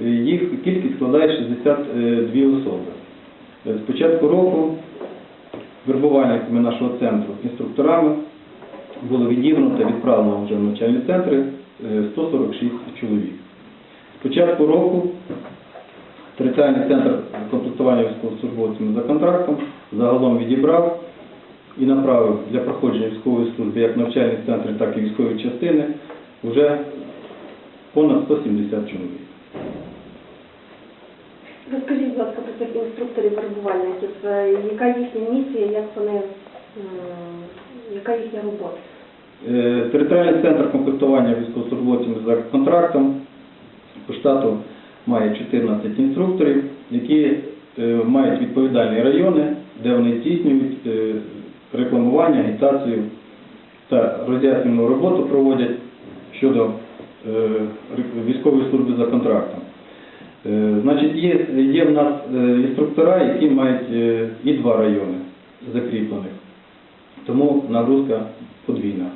Е, Їх кількість складає 62 особи. Е, З початку року вербувальниками нашого центру інструкторами було відібрано та відправлено вже в навчальні центри е, 146 чоловік. З початку року територіальний центр комплектування військовослужбовцями за контрактом загалом відібрав і направив для проходження військової служби як навчальні центри, так і військові частини вже понад 170 чоловік. Розкажіть, будь ласка, про цих інструкторів-вербувальників. Е, Яка їхня місія, як вони, яка їхня робота? Е, Територіальний центр комплектування військовослужбовцями за контрактом по штату має 14 інструкторів, які е, мають відповідальні райони, де вони здійснюють е, рекламування, агітацію та роз'яснювальну роботу проводять щодо військової служби за контрактом. Е, Значить, є, є в нас е, інструктора, які мають е, і два райони закріплених. Тому нагрузка подвійна.